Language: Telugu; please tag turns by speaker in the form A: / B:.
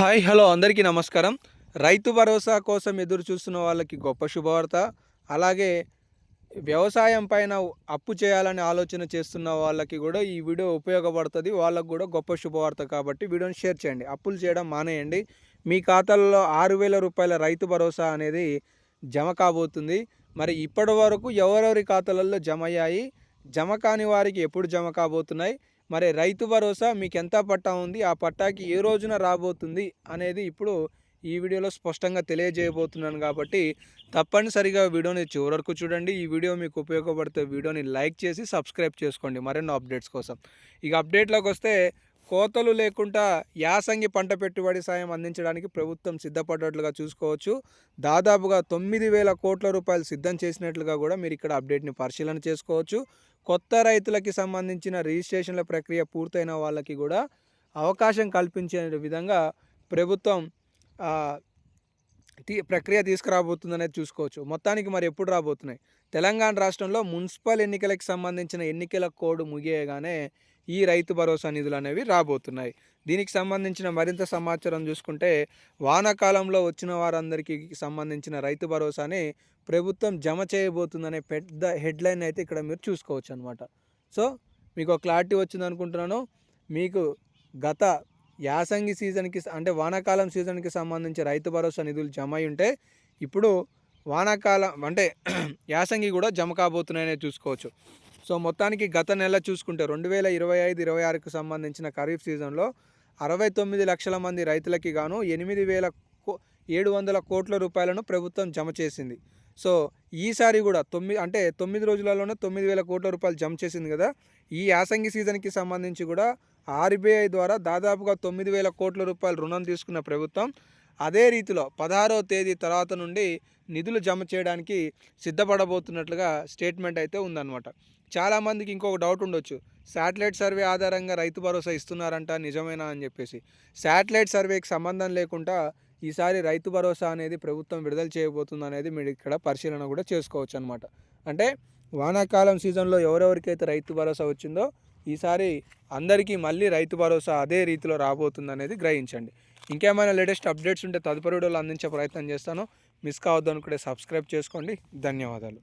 A: హాయ్ హలో అందరికీ నమస్కారం. రైతు భరోసా కోసం ఎదురు చూస్తున్న వాళ్ళకి గొప్ప శుభవార్త. అలాగే వ్యవసాయం పైన అప్పు చేయాలని ఆలోచన చేస్తున్న వాళ్ళకి కూడా ఈ వీడియో ఉపయోగపడుతుంది. వాళ్ళకు కూడా గొప్ప శుభవార్త కాబట్టి వీడియోని షేర్ చేయండి. అప్పులు చేయడం మానేయండి. మీ ఖాతాలలో ఆరు వేల రూపాయల రైతు భరోసా అనేది జమ కాబోతుంది. మరి ఇప్పటి వరకు ఎవరెవరి ఖాతాలలో జమ అయ్యాయి? జమ కాని వారికి ఎప్పుడు జమ కాబోతున్నాయి? మరి రైతు భరోసా మీకు ఎంత పట్టా ఉంది? ఆ పట్టాకి ఏ రోజున రాబోతుంది? అనేది ఇప్పుడు ఈ వీడియోలో స్పష్టంగా తెలియజేయబోతున్నాను కాబట్టి తప్పనిసరిగా వీడియోని చివరకు చూడండి. ఈ వీడియో మీకు ఉపయోగపడితే వీడియోని లైక్ చేసి సబ్స్క్రైబ్ చేసుకోండి. మరెన్నో అప్డేట్స్ కోసం. ఇక అప్డేట్లోకి వస్తే కోతలు లేకుండా యాసంగి పంట పెట్టుబడి సాయం అందించడానికి ప్రభుత్వం సిద్ధపడ్డట్లుగా చూసుకోవచ్చు. దాదాపుగా తొమ్మిది వేల కోట్ల రూపాయలు సిద్ధం చేసినట్లుగా కూడా మీరు ఇక్కడ అప్డేట్ని పరిశీలన చేసుకోవచ్చు. కొత్త రైతులకి సంబంధించిన రిజిస్ట్రేషన్ల ప్రక్రియ పూర్తయిన వాళ్ళకి కూడా అవకాశం కల్పించే విధంగా ప్రభుత్వం ప్రక్రియ తీసుకురాబోతుందనేది చూసుకోవచ్చు. మొత్తానికి మరి ఎప్పుడు రాబోతున్నాయి? తెలంగాణ రాష్ట్రంలో మున్సిపల్ ఎన్నికలకు సంబంధించిన ఎన్నికల కోడ్ ముగియగానే ఈ రైతు భరోసా నిధులు అనేవి రాబోతున్నాయి. దీనికి సంబంధించిన మరింత సమాచారం చూసుకుంటే వానాకాలంలో వచ్చిన వారందరికీ సంబంధించిన రైతు భరోసాని ప్రభుత్వం జమ చేయబోతుందనే పెద్ద హెడ్లైన్ అయితే ఇక్కడ మీరు చూసుకోవచ్చు అనమాట సో మీకు క్లారిటీ వచ్చింది అనుకుంటున్నాను మీకు గత యాసంగి సీజన్కి అంటే వానాకాలం సీజన్కి సంబంధించి రైతు భరోసా నిధులు జమ అయి ఉంటే ఇప్పుడు వానాకాలం అంటే యాసంగి కూడా జమ కాబోతున్నాయనే చూసుకోవచ్చు. సో మొత్తానికి గత నెల చూసుకుంటే రెండు వేల ఇరవై ఐదు ఇరవై ఆరుకు సంబంధించిన ఖరీఫ్ సీజన్లో అరవై తొమ్మిది లక్షల మంది రైతులకి గాను ఎనిమిది వేల ఏడు వందల కోట్ల రూపాయలను ప్రభుత్వం జమ చేసింది. సో ఈసారి కూడా తొమ్మిది అంటే తొమ్మిది రోజులలోనే తొమ్మిది వేల కోట్ల రూపాయలు జమ చేసింది కదా. ఈ యాసంగి సీజన్కి సంబంధించి కూడా ఆర్బీఐ ద్వారా దాదాపుగా తొమ్మిది వేల కోట్ల రూపాయలు రుణం తీసుకున్న ప్రభుత్వం అదే రీతిలో పదహారో తేదీ తర్వాత నుండి నిధులు జమ చేయడానికి సిద్ధపడబోతున్నట్లుగా స్టేట్మెంట్ అయితే ఉందన్నమాట. చాలామందికి ఇంకొక డౌట్ ఉండొచ్చు. శాటిలైట్ సర్వే ఆధారంగా రైతు భరోసా ఇస్తున్నారంట నిజమేనా అని చెప్పేసి. శాటిలైట్ సర్వేకి సంబంధం లేకుండా ఈసారి రైతు భరోసా అనేది ప్రభుత్వం విడుదల చేయబోతుంది అనేది మీరు ఇక్కడ పరిశీలన కూడా చేసుకోవచ్చు అనమాట అంటే వానాకాలం సీజన్లో ఎవరెవరికైతే రైతు భరోసా వచ్చిందో ఈసారి అందరికీ మళ్ళీ రైతు భరోసా అదే రీతిలో రాబోతుంది అనేది గ్రహించండి. ఇంకేమైనా లేటెస్ట్ అప్డేట్స్ ఉంటే తదుపరి వీడియోలో అందించే ప్రయత్నం చేస్తాను. మిస్ కావద్దు అనుకుంటే సబ్స్క్రైబ్ చేసుకోండి. ధన్యవాదాలు.